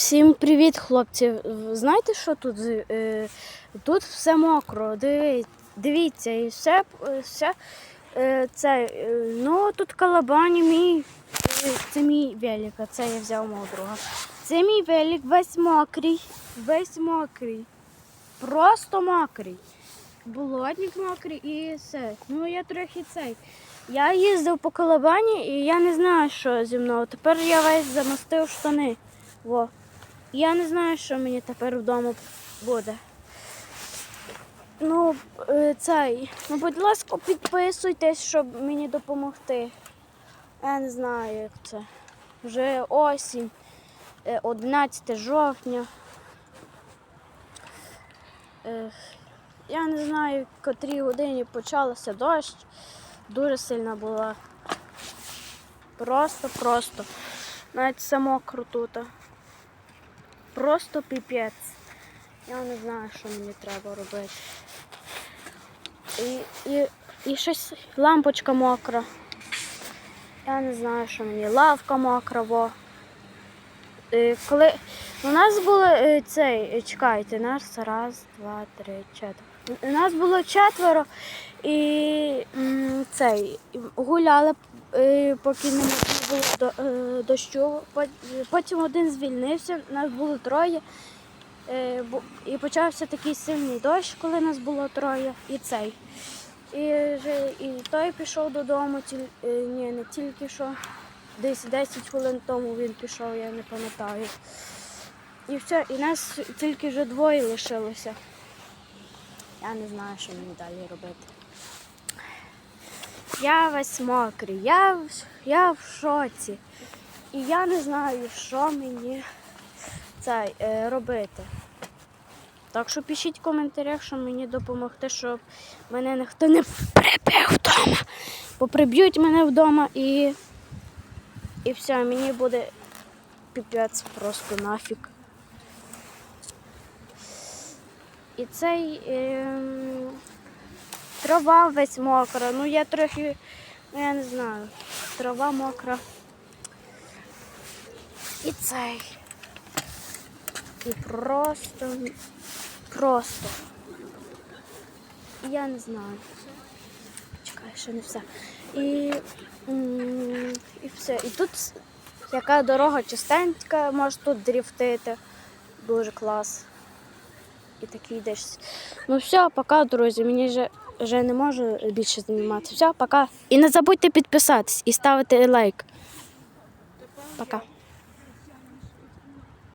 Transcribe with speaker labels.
Speaker 1: Всім привіт, хлопці. Знаєте, що тут? Е, Тут все мокро. Дивіться, і все, е, все е, це. Ну, тут калабані мій. Це мій велик, а це я взяв мого друга. Це мій велик, весь мокрий, весь мокрий. Просто мокрий. Болотник мокрий і все. Ну я трохи цей. Я їздив по колобані і я не знаю, що зі мною. Тепер я весь замостив штани. Во. Я не знаю, що мені тепер вдома буде. Ну, е, цей. Ну, будь ласка, підписуйтесь, щоб мені допомогти. Я не знаю, як це. Вже осінь, е, 11 жовтня. Е, Я не знаю, в котрій годині почався дощ. Дуже сильна була. Просто, просто. Навіть все мокро тут. Просто піпець. Я не знаю, що мені треба робити. І, і, і щось лампочка мокра. Я не знаю, що мені. Лавка мокра, во. Е, Коли у нас було е, цей, е, чекайте, нас раз, два, три, четверо. У нас було четверо і цей гуляли, поки не було е, дощу. Потім один звільнився, нас було троє. Е, І почався такий сильний дощ, коли нас було троє, і цей. І, і той пішов додому, тіль- е, ні, не тільки що. Десь 10 хвилин тому він пішов, я не пам'ятаю. І все, і нас тільки вже двоє лишилося. Я не знаю, що мені далі робити. Я весь мокрий, я, я в шоці. І я не знаю, що мені це е, робити. Так що пишіть в коментарях, що мені допомогти, щоб мене ніхто не прибив вдома. Бо приб'ють мене вдома і, і все, мені буде піпець просто нафіг. І цей ем, трава весь мокра. Ну я трохи, ну я не знаю, трава мокра. І цей. І просто, просто. Я не знаю. Чекай, ще не все. І, і все. І тут яка дорога чистенька, можеш тут дріфтити. Дуже клас. І такий йдеш. Ну все, пока, друзі. Мені вже, вже не можу більше займатися. Все, пока. І не забудьте підписатись і ставити лайк. Пока.